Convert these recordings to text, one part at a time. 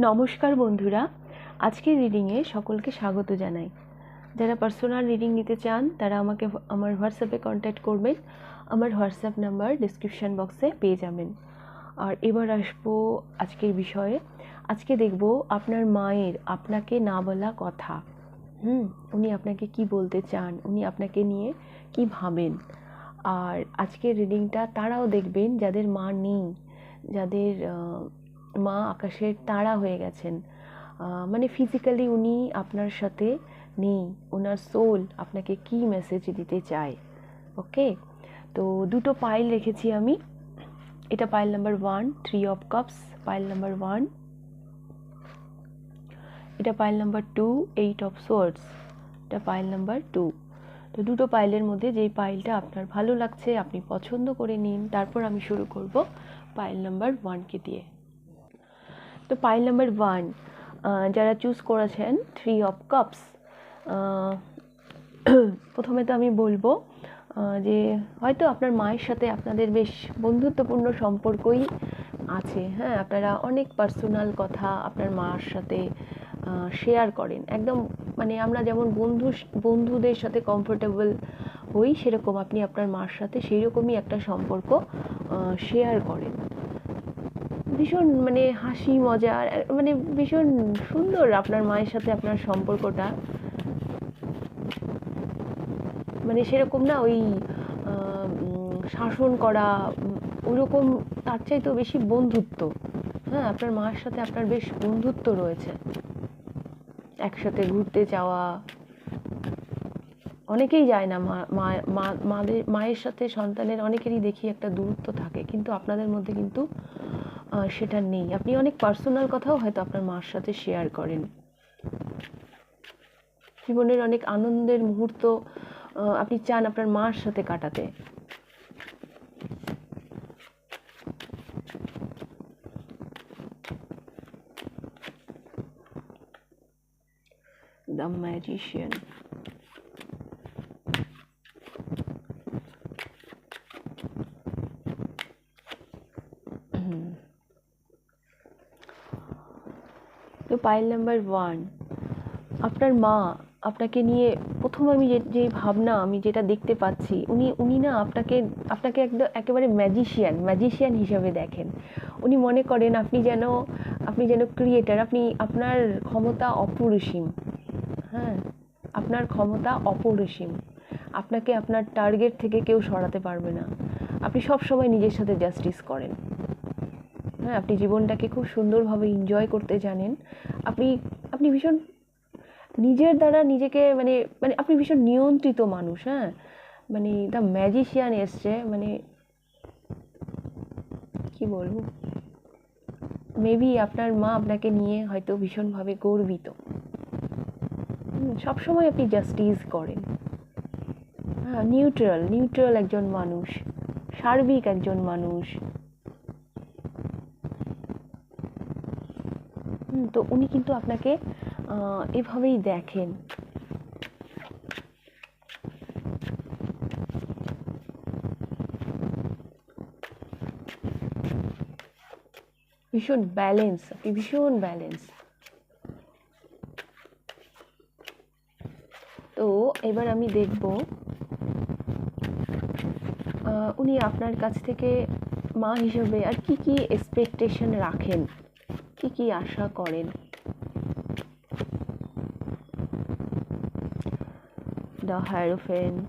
নমস্কার বন্ধুরা। আজকের রিডিংয়ে সকলকে স্বাগত জানাই। যারা পার্সোনাল রিডিং নিতে চান, তারা আমাকে আমার হোয়াটসঅ্যাপে কন্ট্যাক্ট করবেন। আমার হোয়াটসঅ্যাপ নাম্বার ডিসক্রিপশান বক্সে পেয়ে যাবেন। আর এবার আসব আজকের বিষয়ে। আজকে দেখব আপনার মায়ের আপনাকে না বলা কথা। হুম, উনি আপনাকে কি বলতে চান? উনি আপনাকে নিয়ে কি ভাবেন? আর আজকের রিডিংটা তারাও দেখবেন যাদের মা নেই, যাদের মা আকাশের তারা হয়ে গেছেন। মানে ফিজিক্যালি উনি আপনার সাথে নেই। ওনার সোল আপনাকে কি মেসেজ দিতে চায়? ওকে তো দুটো পাইল রেখেছি আমি। এটা pile number one three of cups pile number one এটা pile number two eight of swords এটা পাইল নাম্বার টু তো দুটো পাইলের মধ্যে যেই পাইলটা আপনার ভালো লাগছে, আপনি পছন্দ করে নিন, তারপর আমি শুরু করব পাইল নাম্বার ওয়ানকে দিয়ে। তো পাইল নাম্বার ওয়ান যারা চুজ করেছেন থ্রি অফ কাপস প্রথমে তো আমি বলব যে হয়তো আপনার মায়ের সাথে আপনাদের বেশ বন্ধুত্বপূর্ণ সম্পর্কই আছে। হ্যাঁ আপনারা অনেক পার্সোনাল কথা আপনার মার সাথে শেয়ার করেন। একদম মানে আমরা যেমন বন্ধু, বন্ধুদের সাথে কমফোর্টেবল হই, সেরকম আপনি আপনার মার সাথে সেই রকমই একটা সম্পর্ক শেয়ার করেন। ভীষণ মানে হাসি মজার মানে ভীষণ সুন্দর আপনার মায়ের সাথে আপনার সম্পর্কটা। মানে সেরকম না ওই শাসন করা ওরকম তার চাইতেও বেশি বন্ধুত্ব। হ্যাঁ আপনার মায়ের সাথে আপনার বেশ বন্ধুত্ব রয়েছে। একসাথে ঘুরতে যাওয়া। অনেকেই যায় না মা, মাদের, মায়ের সাথে সন্তানের অনেকেরই দেখি একটা দূরত্ব থাকে, কিন্তু আপনাদের মধ্যে কিন্তু সেটা নেই। আপনি অনেক পার্সোনাল কথাও হয়তো আপনার মার সাথে শেয়ার করেন। জীবনের অনেক আনন্দের মুহূর্ত আপনি চান আপনার মার সাথে কাটাতে। The magician pile number one. আপনার মা আপনাকে নিয়ে প্রথম আমি যে যে ভাবনা আমি যেটা দেখতে পাচ্ছি, উনি উনি না আপনাকে আপনাকে একদম একেবারে ম্যাজিশিয়ান ম্যাজিশিয়ান হিসাবে দেখেন। উনি মনে করেন আপনি যেন আপনি যেন ক্রিয়েটার আপনি আপনার ক্ষমতা অপরিসীম। হ্যাঁ আপনার ক্ষমতা অপরিসীম। আপনাকে আপনার টার্গেট থেকে কেউ সরাতে পারবে না। আপনি সব সময় নিজের সাথে জাস্টিস করেন। হ্যাঁ আপনি জীবনটাকে খুব সুন্দরভাবে এনজয় করতে জানেন। আপনি আপনি ভীষণ নিজের দ্বারা নিজেকে মানে মানে আপনি ভীষণ নিয়ন্ত্রিত মানুষ হ্যাঁ? মানে দ্য ম্যাজিশিয়ান এসছে মানে কি বলব? মেবি আপনার মা আপনাকে নিয়ে হয়তো ভীষণভাবে গর্বিত। সবসময় আপনি জাস্টিস করেন। হ্যাঁ নিউট্রাল নিউট্রাল একজন মানুষ, সার্বিক একজন মানুষ। তো উনি কিন্তু আপনাকে এভাবেই দেখেন। ভীষণ ব্যালেন্স আপনি ভীষণ ব্যালেন্স তো এবার আমি দেখব উনি আপনার কাছ থেকে মা হিসেবে আর কি কি এক্সপেকটেশন রাখেন। কি কি আশা করেন? The hierophant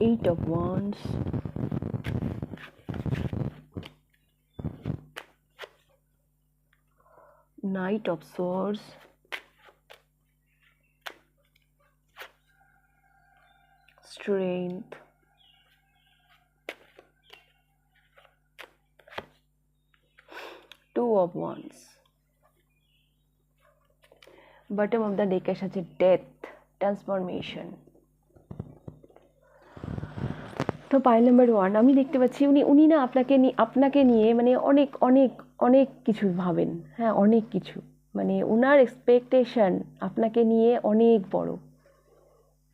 eight of wands knight of swords strength of Wands. Bottom of the ডেকের সাথে ডেথ ট্রান্সফরমেশন তো পাইল নাম্বার ওয়ান আমি দেখতে পাচ্ছি উনি উনি না আপনাকে আপনাকে নিয়ে মানে অনেক অনেক অনেক কিছু ভাবেন। হ্যাঁ অনেক কিছু। মানে ওনার এক্সপেকটেশন আপনাকে নিয়ে অনেক বড়।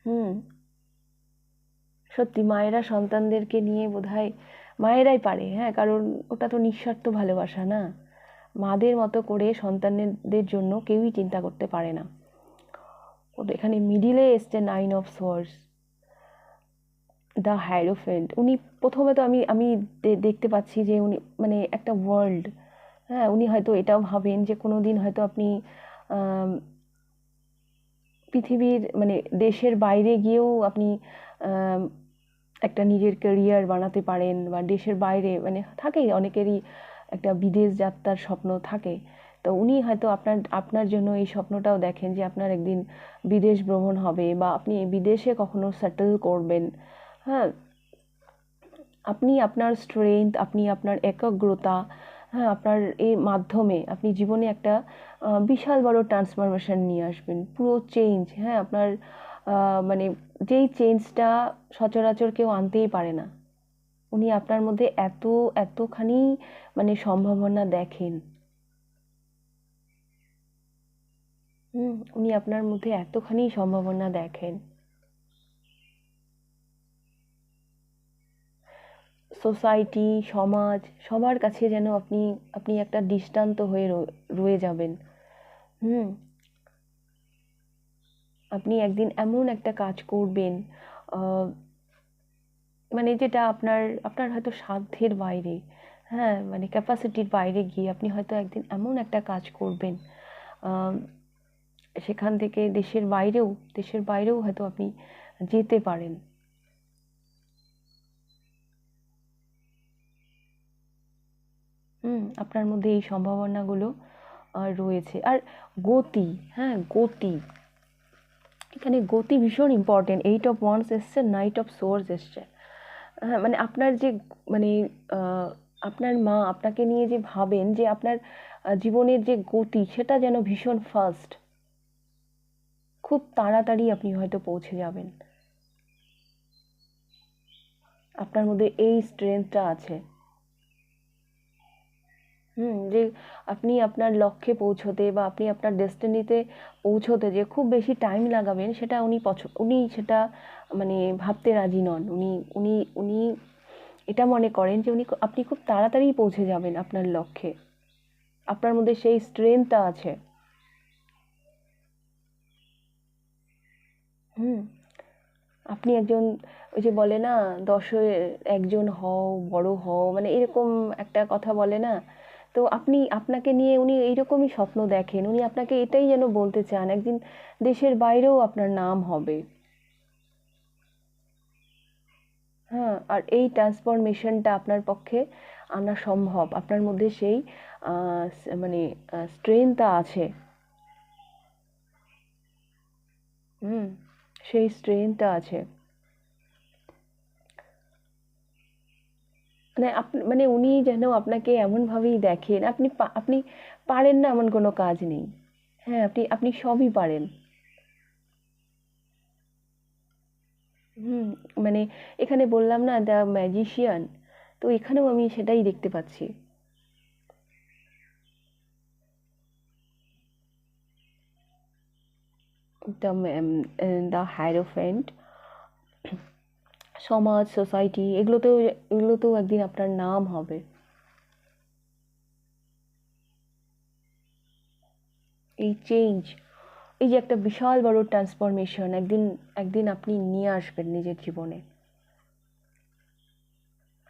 হুম। সত্যি, মায়েরা সন্তানদেরকে নিয়ে বোধহয়, মায়েরাই পারে। হ্যাঁ কারণ ওটা তো নিঃস্বার্থ ভালোবাসা না। মাদের মতো করে সন্তানদের জন্য কেউই চিন্তা করতে পারে না। এখানে মিডিলে এসছে nine of swords the hierophant উনি প্রথমে তো আমি আমি দেখতে পাচ্ছি যে উনি মানে একটা ওয়ার্ল্ড হ্যাঁ উনি হয়তো এটাও ভাবেন যে কোনো দিন হয়তো আপনি পৃথিবীর মানে দেশের বাইরে গিয়েও আপনি একটা নিজের ক্যারিয়ার বানাতে পারেন বা দেশের বাইরে মানে থাকেই অনেকেরই একটা বিদেশ যাত্রার স্বপ্ন থাকে। তো উনি হয়তো আপনার আপনার জন্য এই স্বপ্নটাও দেখেন যে আপনার একদিন বিদেশ ভ্রমণ হবে বা আপনি বিদেশে কখনো সেটেল করবেন। হ্যাঁ আপনি আপনার স্ট্রেংথ আপনি আপনার একাগ্রতা হ্যাঁ আপনার এই মাধ্যমে আপনি জীবনে একটা বিশাল বড় ট্রান্সফরমেশন নিয়ে আসবেন। পুরো চেঞ্জ হ্যাঁ আপনার মানে যেই চেঞ্জটা সচরাচর কেউ আনতেই পারে না। উনি আপনার মধ্যে এত, এতখানি মানে সম্ভাবনা দেখেন। উনি আপনার মধ্যে এতখানি সম্ভাবনা দেখেন। সোসাইটি, সমাজ, সবার কাছে যেন আপনি আপনি একটা দৃষ্টান্ত হয়ে রয়ে যাবেন। হুম। আপনি একদিন এমন একটা কাজ করবেন মানে যেটা আপনার আপনার হয়তো সাধ্যের বাইরে হ্যাঁ মানে ক্যাপাসিটির বাইরে গিয়ে আপনি হয়তো একদিন এমন একটা কাজ করবেন সেখান থেকে দেশের বাইরেও দেশের বাইরেও হয়তো আপনি যেতে পারেন। হুম, আপনার মধ্যে এই সম্ভাবনাগুলো রয়েছে। আর গতি হ্যাঁ গতি। এখানে গতি ভীষণ ইম্পর্টেন্ট এইট অফ ওয়ান্স এসছে নাইট অফ সোর্স এসছে। হ্যাঁ মানে আপনার যে মানে আপনার মা আপনাকে নিয়ে যে ভাবেন যে আপনার জীবনের যে গতি সেটা যেন ভীষণ ফাস্ট খুব তাড়াতাড়ি আপনি হয়তো পৌঁছে যাবেন। আপনার মধ্যে এই স্ট্রেংথটা আছে। হুম, যে আপনি আপনার লক্ষ্যে পৌঁছোতে বা আপনি আপনার ডেস্টিনিতে পৌঁছোতে যে খুব বেশি টাইম লাগাবেন, সেটা উনি পছ, উনি সেটা মানে ভাবতে রাজি নন। উনি উনি উনি এটা মনে করেন যে উনি আপনি খুব তাড়াতাড়ি পৌঁছে যাবেন আপনার লক্ষ্যে। আপনার মধ্যে সেই স্ট্রেংথটা আছে। হুম, আপনি একজন ওই যে বলে না, দশে একজন হও, বড় হও মানে এরকম একটা কথা বলে না তো আপনি, আপনাকে নিয়ে উনি এইরকমই স্বপ্ন দেখেন। উনি আপনাকে এটাই যেন বলতে চান, একদিন দেশের বাইরেও আপনার নাম হবে। হ্যাঁ আর এই ট্রান্সফরমেশনটা আপনার পক্ষে আনা সম্ভব। আপনার মধ্যে সেই মানে স্ট্রেনটা আছে। হুম, সেই স্ট্রেনটা আছে। মানে আপনি মানে উনি যেন আপনাকে এমনভাবেই দেখেন, আপনি আপনি পারেন না এমন কোনো কাজ নেই। হ্যাঁ আপনি আপনি সবই পারেন। হুম মানে এখানে বললাম না দ্য ম্যাজিশিয়ান তো এখানেও আমি সেটাই দেখতে পাচ্ছি। দ্য দ্য হাইরোফেন্ট সমাজ সোসাইটি এগুলোতেও এগুলোতেও একদিন আপনার নাম হবে। এই চেঞ্জ এই যে একটা বিশাল বড় ট্রান্সফরমেশন একদিন একদিন আপনি নিয়ে আসবেন নিজের জীবনে।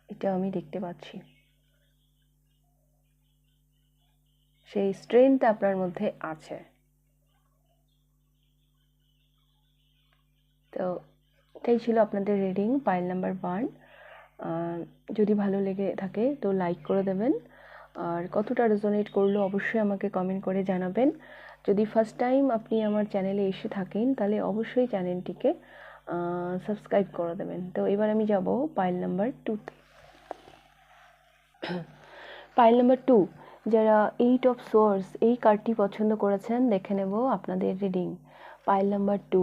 এটা আমি দেখতে পাচ্ছি। সেই স্ট্রেংথ আপনার মধ্যে আছে। তো এটাই ছিল আপনাদের রিডিং পাইল নাম্বার ওয়ান যদি ভালো লেগে থাকে তো লাইক করে দেবেন। আর কতটা রেজোনেট করল অবশ্যই আমাকে কমেন্ট করে জানাবেন। যদি ফার্স্ট টাইম আপনি আমার চ্যানেলে এসে থাকেন, তাহলে অবশ্যই চ্যানেলটিকে সাবস্ক্রাইব করে দেবেন। তো এবার আমি যাব pile number two pile number two যারা এইট অফ সোর্স এই কার্ডটি পছন্দ করেছেন, দেখে নেব আপনাদের reading pile number two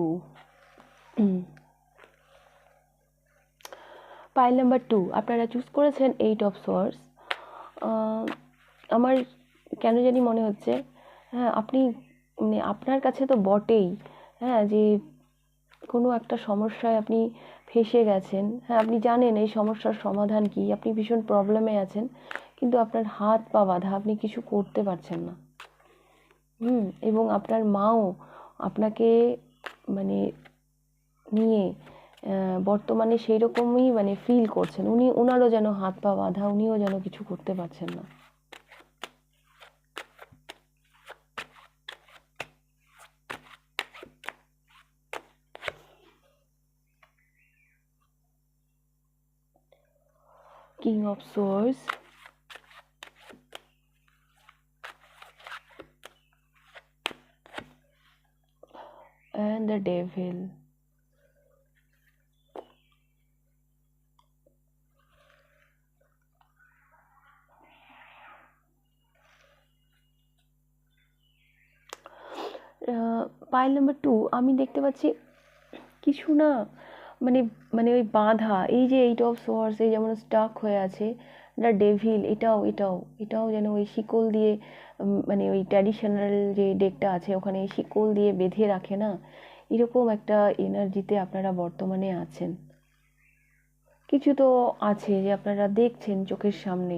pile number two আপনারা চুজ করেছেন এইট অফ সোর্স আমার কেন জানি মনে হচ্ছে হ্যাঁ আপনি মানে আপনার কাছে তো বটেই হ্যাঁ যে কোনো একটা সমস্যায় আপনি ফেঁসে গেছেন। হ্যাঁ আপনি জানেন এই সমস্যার সমাধান কী, আপনি ভীষণ প্রবলেমে আছেন, কিন্তু আপনার হাত পা বাঁধা, আপনি কিছু করতে পারছেন না। হুম, এবং আপনার মাও আপনাকে মানে নিয়ে বর্তমানে সেই রকমই মানে ফিল করছেন উনি ওনারও যেন হাত পা বাঁধা, উনিও যেন কিছু করতে পারছেন না King of Swords. And the Devil. Pile number two আমি দেখতে পাচ্ছি কিছু না মানে মানে ওই বাঁধা, এই যে এইট অফ সোয়ার্স এই যেমন স্টাক হয়ে আছে দ্য ডেভিল এটাও এটাও এটাও যেন ওই শিকল দিয়ে মানে ওই ট্র্যাডিশনাল যে ডেকটা আছে, ওখানে শিকল দিয়ে বেঁধে রাখে না, এরকম একটা এনার্জিতে আপনারা বর্তমানে আছেন। কিছু তো আছে যে আপনারা দেখছেন চোখের সামনে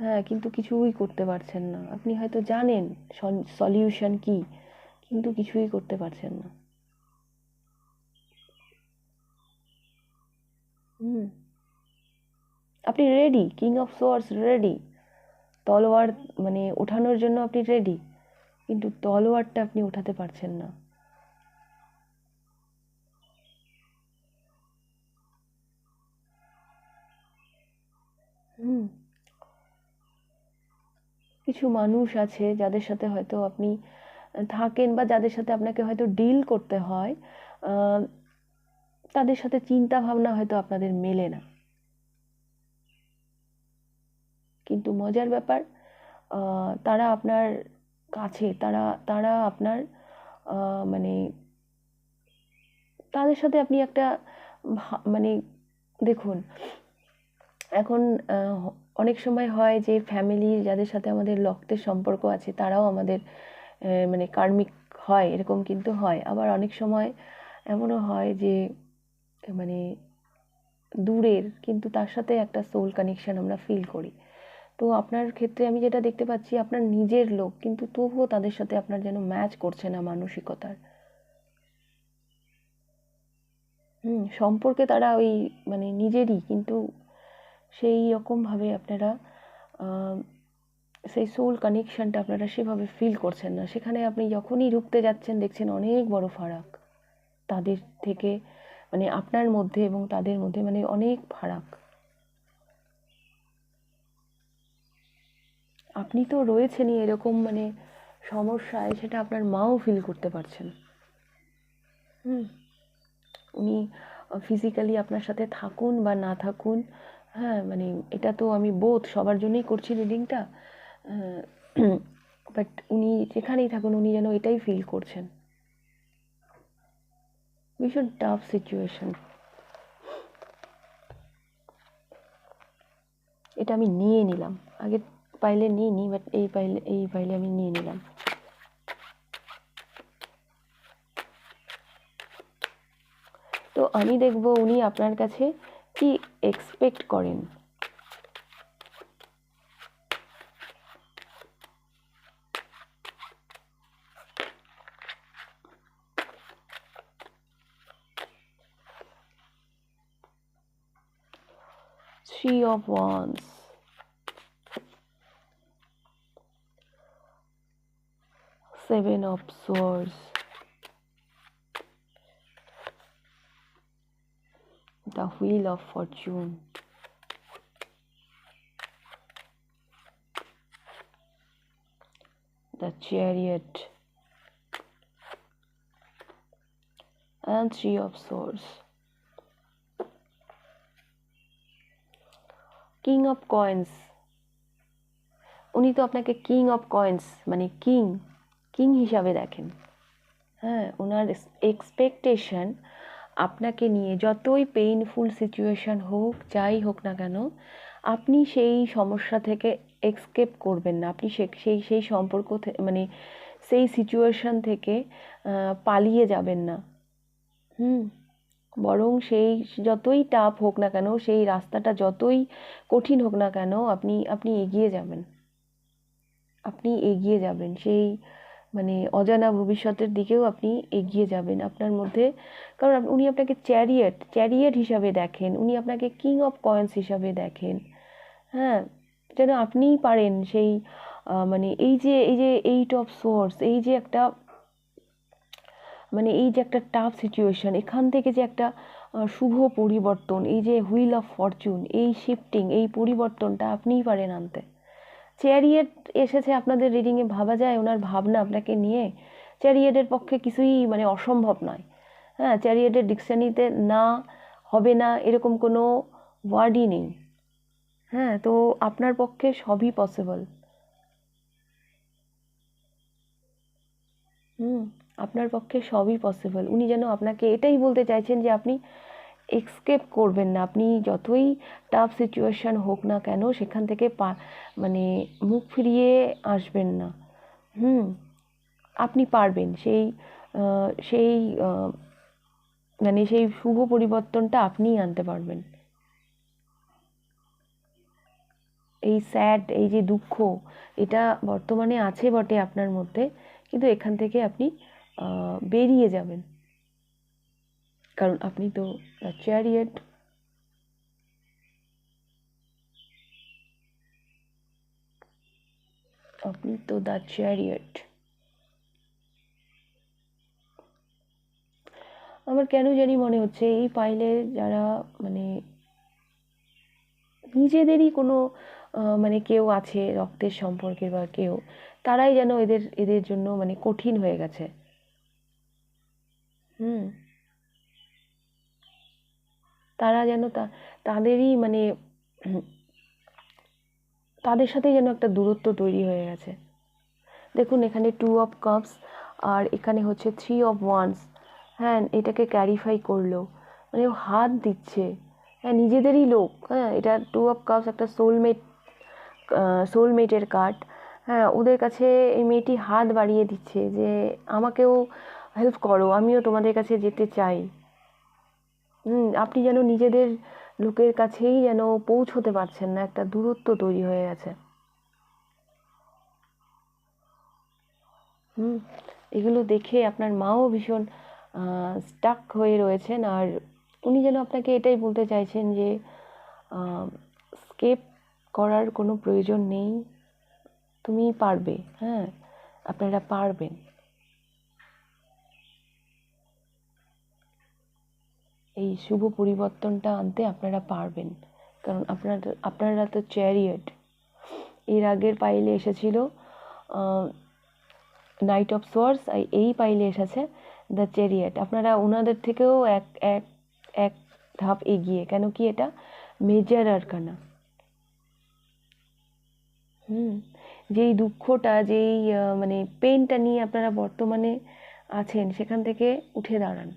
হ্যাঁ কিন্তু কিছুই করতে পারছেন না। আপনি হয়তো জানেন সলিউশন কি? কিন্তু কিছুই করতে পারছেন না। হুম। আপনি ready king of swords ready তলোয়ার মানে ওঠানোর জন্য আপনি রেডি কিন্তু তলোয়ারটা আপনি ওঠাতে পারছেন না। হুম। কিছু মানুষ আছে যাদের সাথে হয়তো আপনি থাকেন বা যাদের সাথে আপনাকে হয়তো ডিল করতে হয় তাদের সাথে চিন্তা ভাবনা হয়তো আপনাদের মেলে না। কিন্তু মজার ব্যাপার তারা আপনার কাছে, তারা তারা আপনার মানে তাদের সাথে আপনি একটা মানে দেখুন, এখন অনেক সময় হয় যে ফ্যামিলির যাদের সাথে আমাদের রক্তের সম্পর্ক আছে, তারাও আমাদের মানে কার্মিক হয়, এরকম কিন্তু হয়। আবার অনেক সময় এমনও হয় যে মানে দূরের কিন্তু তার সাথে একটা সোল কানেকশান আমরা ফিল করি। তো আপনার ক্ষেত্রে আমি যেটা দেখতে পাচ্ছি, আপনার নিজের লোক, কিন্তু তবুও তাদের সাথে আপনার যেন ম্যাচ করছে না মানসিকতার। হুম, সম্পর্কে তারা ওই মানে নিজেরই, কিন্তু সেই রকমভাবে আপনারা সেই সোল কানেকশানটা আপনারা সেভাবে ফিল করছেন না। সেখানে আপনি যখনই রুখতে যাচ্ছেন, দেখছেন অনেক বড় ফারাক। তাদের থেকে মানে আপনার মধ্যে এবং তাদের মধ্যে মানে অনেক ফারাক। আপনি তো রয়েছেনই এরকম মানে সমস্যায়, সেটা আপনার মাও ফিল করতে পারছেন। হুম। উনি ফিজিক্যালি আপনার সাথে থাকুন বা না থাকুন হ্যাঁ মানে এটা তো আমি বোধ সবার জন্যই করছি রিডিংটা বাট উনি যেখানেই থাকুন, উনি যেন এটাই ফিল করছেন। ভীষণ টাফ সিচুয়েশন এটা আমি নিয়ে নিলাম। আগে পাইলে নিই নি বাট এই পাইলে এই পাইলে আমি নিয়ে নিলাম। তো আমি দেখব উনি আপনার কাছে কি এক্সপেক্ট করেন। Of Wands. Seven of Swords. The Wheel of Fortune. The Chariot. And Three of Swords. King of coins উনি তো আপনাকে কিং অফ কয়েন্স মানে কিং কিং হিসাবে দেখেন। হ্যাঁ ওনার এক্সপেকটেশন আপনাকে নিয়ে যতই পেইনফুল সিচুয়েশান হোক, যাই হোক না কেন, আপনি সেই সমস্যা থেকে এক্সকেপ করবেন না। আপনি সেই সেই সম্পর্ক মানে সেই সিচুয়েশান থেকে পালিয়ে যাবেন না। হুম। বরং সেই যতই টাফ হোক না কেন, সেই রাস্তাটা যতই কঠিন হোক না কেন, আপনি আপনি এগিয়ে যাবেন। আপনি এগিয়ে যাবেন। সেই মানে অজানা ভবিষ্যতের দিকেও আপনি এগিয়ে যাবেন আপনার মধ্যে। কারণ উনি আপনাকে চ্যারিয়েট চ্যারিয়েট হিসাবে দেখেন, উনি আপনাকে কিং অফ কয়েন্স হিসাবে দেখেন। হ্যাঁ যেন আপনিই পারেন সেই মানে এই যে এই যে এইট অফ সোর্স এই যে একটা মানে এই যে একটা টাফ সিচুয়েশন এখান থেকে যে একটা শুভ পরিবর্তন, এই যে হুইল অফ ফরচুন এই শিফটিং এই পরিবর্তনটা আপনিই পারেন আনতে। চ্যারিয়েট এসেছে আপনাদের রিডিংয়ে ভাবা যায় ওনার ভাবনা আপনাকে নিয়ে। চ্যারিয়েটের পক্ষে কিছুই মানে অসম্ভব নয়। হ্যাঁ চ্যারিয়েটের ডিকশনারিতে না, হবে না, এরকম কোনো ওয়ার্ডই নেই। হ্যাঁ তো আপনার পক্ষে সবই পসিবল হুম। আপনার পক্ষে সবই পসিবল উনি যেন আপনাকে এটাই বলতে চাইছেন যে আপনি এক্সকেপ করবেন না। আপনি যতই টাফ সিচুয়েশান হোক না কেন, সেখান থেকে পা মানে মুখ ফিরিয়ে আসবেন না। হুম, আপনি পারবেন। সেই সেই মানে সেই শুভ পরিবর্তনটা আপনিই আনতে পারবেন। এই স্যাড এই যে দুঃখ, এটা বর্তমানে আছে বটে আপনার মধ্যে, কিন্তু এখান থেকে আপনি বেরিয়ে যাবেন। কারণ আপনি তো চ্যারিয়েট আপনি তো দ্য চ্যারিয়েট আমার কেন জানি মনে হচ্ছে, এই পাইলে যারা মানে নিজেদেরই কোনো মানে কেউ আছে রক্তের সম্পর্কে বা কেউ, তারাই যেন এদের এদের জন্য মানে কঠিন হয়ে গেছে। হুম। তারা যেন তাদেরই মানে তাদের সাথে যেন একটা দূরত্ব তৈরি হয়ে গেছে। দেখুন, এখানে টু অফ কাপস আর এখানে হচ্ছে থ্রি অফ ওয়ান্স হ্যাঁ এটাকে ক্যারিফাই করল। মানে হাত দিচ্ছে। হ্যাঁ নিজেদেরই লোক। হ্যাঁ এটা টু অফ কাপস একটা সোলমেট সোলমেটের কার্ড হ্যাঁ ওদের কাছে এই মেয়েটি হাত বাড়িয়ে দিচ্ছে যে, আমাকেও হেল্প করো, আমিও তোমাদের কাছে যেতে চাই। হুম, আপনি যেন নিজেদের লোকের কাছেই যেন পৌঁছতে পারছেন না, একটা দূরত্ব তৈরি হয়ে গেছে। হুম, এগুলো দেখে আপনার মাও ভীষণ স্টাক হয়ে রয়েছেন। আর উনি যেন আপনাকে এটাই বলতে চাইছেন যে স্কেপ করার কোনো প্রয়োজন নেই। তুমি পারবে হ্যাঁ আপনারা পারবেন। এই শুভ পরিবর্তনটা আনতে আপনারা পারবেন। কারণ আপনার, আপনারা তো চ্যারিয়েট। এর আগের পাইলে এসেছিল নাইট অফ সোয়ার্স এই পাইলে এসেছে দ্য চ্যারিয়েট আপনারা ওনাদের থেকেও এক এক এক ধাপ এগিয়ে, কেন কি এটা মেজার আরকানা। হুম, যেই দুঃখটা, যেই মানে পেনটা নিয়ে আপনারা বর্তমানে আছেন, সেখান থেকে উঠে দাঁড়ান।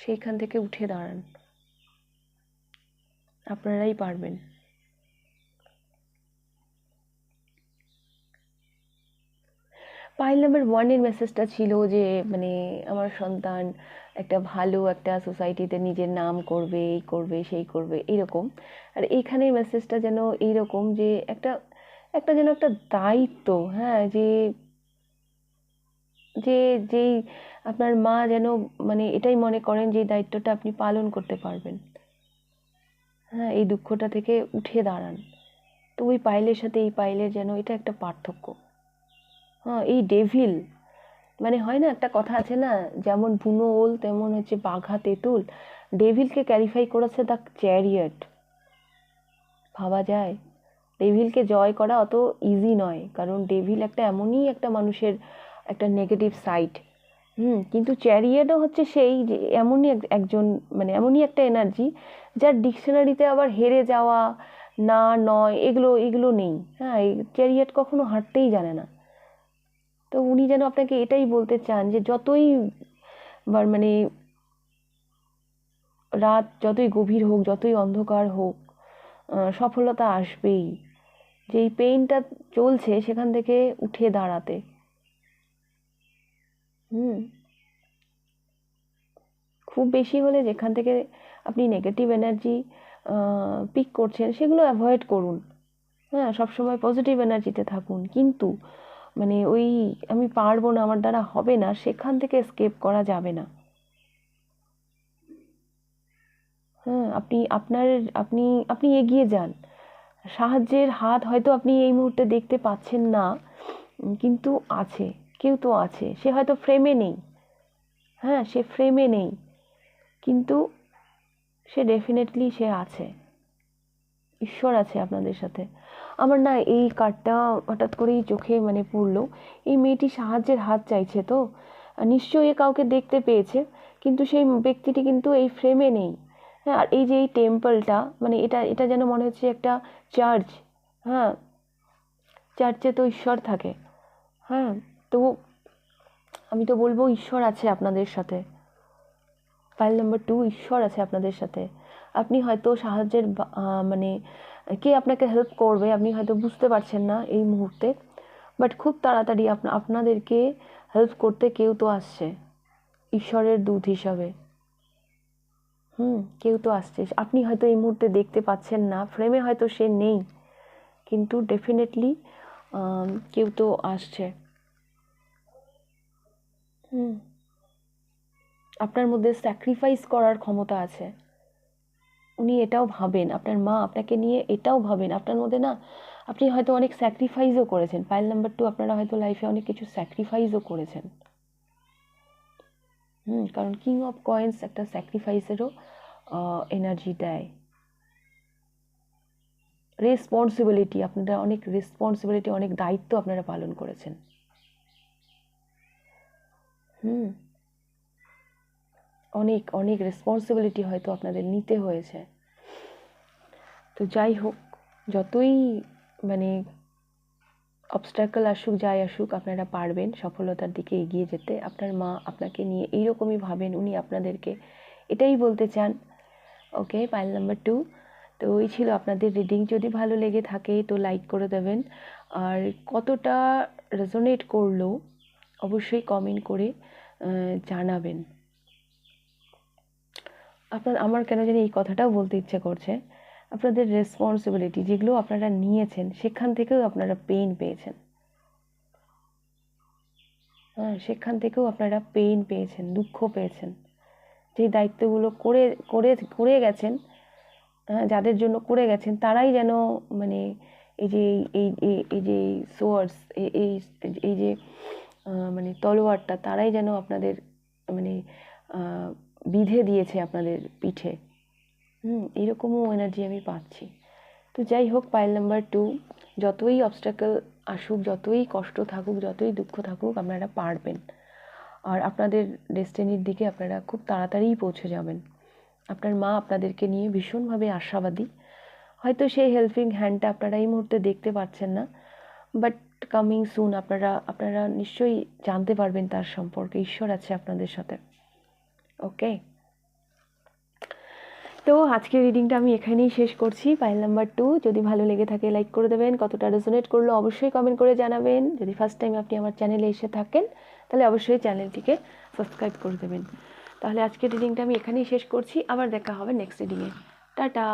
সেইখান থেকে উঠে দাঁড়ান। আপনারাই পারবেন। পাইল নাম্বার ওয়ানের মেসেজটা ছিল যে মানে আমার সন্তান একটা ভালো একটা সোসাইটিতে নিজের নাম করবে, এই করবে, সেই করবে এইরকম আর এইখানের মেসেজটা যেন এইরকম যে একটা একটা যেন একটা দায়িত্ব হ্যাঁ যে যে, যেই আপনার মা যেন মানে এটাই মনে করেন যে, দায়িত্বটা আপনি পালন করতে পারবেন। হ্যাঁ এই দুঃখটা থেকে উঠে দাঁড়ান। তো ওই পাইলের সাথে, এই পাইলের যেন এটা একটা পার্থক্য। হ্যাঁ এই ডেভিল মানে হয় না, একটা কথা আছে না, যেমন বুনো ওল, তেমন হচ্ছে বাঘা তেঁতুল। ডেভিলকে ক্যারিফাই করেছে দ্য চ্যারিয়েট। ভাবা যায়। ডেভিলকে জয় করা অত ইজি নয়, কারণ ডেভিল একটা এমনই একটা মানুষের একটা নেগেটিভ সাইড হুম, কিন্তু চ্যারিয়েটও হচ্ছে সেই যে, এমনই একজন মানে এমনই একটা এনার্জি যার ডিকশনারিতে আবার হেরে যাওয়া, না, নয়, এগুলো এগুলো নেই। হ্যাঁ এই চ্যারিয়েট কখনো হাঁটতেই জানে না। তো উনি যেন আপনাকে এটাই বলতে চান যে, যতই মানে রাত যতই গভীর হোক, যতই অন্ধকার হোক সফলতা আসবেই। যেই পেইনটা চলছে সেখান থেকে উঠে দাঁড়াতে। হুম। খুব বেশি হলে যেখান থেকে আপনি নেগেটিভ এনার্জি পিক করছেন, সেগুলো অ্যাভয়েড করুন। হ্যাঁ সবসময় পজিটিভ এনার্জিতে থাকুন। কিন্তু মানে ওই আমি পারব না, আমার দ্বারা হবে না, সেখান থেকে স্কেপ করা যাবে না। হ্যাঁ আপনি আপনার, আপনি আপনি এগিয়ে যান। সাহায্যের হাত হয়তো আপনি এই মুহূর্তে দেখতে পাচ্ছেন না, কিন্তু আছে। কেউ তো আছে। সে হয়তো ফ্রেমে নেই। হ্যাঁ সে ফ্রেমে নেই। কিন্তু সে ডেফিনেটলি সে আছে। ঈশ্বর আছে আপনাদের সাথে। আমার না এই কার্ডটা হঠাৎ করেই চোখে মানে পড়ল। এই মেয়েটি সাহায্যের হাত চাইছে তো। নিশ্চয়ই এ কাউকে দেখতে পেয়েছে। কিন্তু সেই ব্যক্তিটি কিন্তু এই ফ্রেমে নেই। হ্যাঁ আর এই যে এই টেম্পলটা মানে এটা এটা যেন মনে হচ্ছে একটা চার্চ হ্যাঁ চার্চে তো ঈশ্বর থাকে। হ্যাঁ তো আমি তো বলব ঈশ্বর আছে আপনাদের সাথে। ফাইল নাম্বার টু ঈশ্বর আছে আপনাদের সাথে। আপনি হয়তো সাহায্যের মানে কে আপনাকে হেল্প করবে আপনি হয়তো বুঝতে পারছেন না এই মুহূর্তে। বাট খুব তাড়াতাড়ি আপনা, আপনাদেরকে হেল্প করতে কেউ তো আসছে। ঈশ্বরের দূত হিসাবে। হুম, কেউ তো আসছে। আপনি হয়তো এই মুহূর্তে দেখতে পাচ্ছেন না। ফ্রেমে হয়তো সে নেই। কিন্তু ডেফিনেটলি কেউ তো আসছে। হুম। আপনার মধ্যে স্যাক্রিফাইস করার ক্ষমতা আছে। উনি এটাও ভাবেন, আপনার মা আপনাকে নিয়ে এটাও ভাবেন। আপনার মধ্যে না, আপনি হয়তো অনেক স্যাক্রিফাইসও করেছেন। ফাইল নাম্বার টু আপনারা হয়তো লাইফে অনেক কিছু স্যাক্রিফাইসও করেছেন। হুম, কারণ কিং অফ কয়েন্স একটা স্যাক্রিফাইসেরও এনার্জি দেয়। রেসপন্সিবিলিটি আপনারা অনেক রেসপন্সিবিলিটি অনেক দায়িত্ব আপনারা পালন করেছেন। হুম। অনেক অনেক রেসপন্সিবিলিটি হয়তো আপনাদের নিতে হয়েছে। তো যাই হোক, যতই মানে অবস্ট্রাকল আসুক, যাই আসুক, আপনারা পারবেন সফলতার দিকে এগিয়ে যেতে। আপনার মা আপনাকে নিয়ে এইরকমই ভাবেন, উনি আপনাদেরকে এটাই বলতে চান। Okay, pile number two. তো ওই ছিল আপনাদের রিডিং যদি ভালো লেগে থাকে, তো লাইক করে দেবেন। আর কতটা রেজোনেট করল অবশ্যই কমেন্ট করে জানাবেন। আপনার আমার কেন জানি এই কথাটাও বলতে ইচ্ছে করছে। আপনাদের রেসপন্সিবিলিটি যেগুলো আপনারা নিয়েছেন সেখান থেকেও আপনারা পেইন পেয়েছেন। হ্যাঁ সেখান থেকেও আপনারা পেইন পেয়েছেন দুঃখ পেয়েছেন। যে দায়িত্বগুলো করে করে করে গেছেন হ্যাঁ, যাদের জন্য করে গেছেন তারাই যেন মানে এই যে এই এই- যে সোয়ার্স এই এই যে মানে তলোয়ারটা তারাই যেন আপনাদের মানে বিধে দিয়েছে আপনাদের পিঠে। হুম, এরকমও এনার্জি আমি পাচ্ছি। তো যাই হোক পাইল নাম্বার টু যতই অবস্টাকল আসুক, যতই কষ্ট থাকুক, যতই দুঃখ থাকুক, আপনারা পারবেন। আর আপনাদের ডেস্টিনির দিকে আপনারা খুব তাড়াতাড়িই পৌঁছে যাবেন। আপনার মা আপনাদেরকে নিয়ে ভীষণভাবে আশাবাদী। হয়তো সেই হেল্পিং হ্যান্ডটা আপনারা এই মুহূর্তে দেখতে পাচ্ছেন না বাট কামিং সুন আপনারা আপনারা নিশ্চয়ই জানতে পারবেন তার সম্পর্কে, ঈশ্বর আছে আপনাদের সাথে। ওকে তো আজকের রিডিংটা আমি এখানেই শেষ করছি। পাইল নাম্বার টু যদি ভালো লেগে থাকে লাইক করে দেবেন। কতটা রেজোনেট করল, অবশ্যই কমেন্ট করে জানাবেন। যদি ফার্স্ট টাইম আপনি আমার চ্যানেলে এসে থাকেন, তাহলে অবশ্যই চ্যানেলটিকে সাবস্ক্রাইব করে দেবেন। তাহলে আজকের রিডিংটা আমি এখানেই শেষ করছি। আবার দেখা হবে নেক্সট রিডিংয়ে টাটা!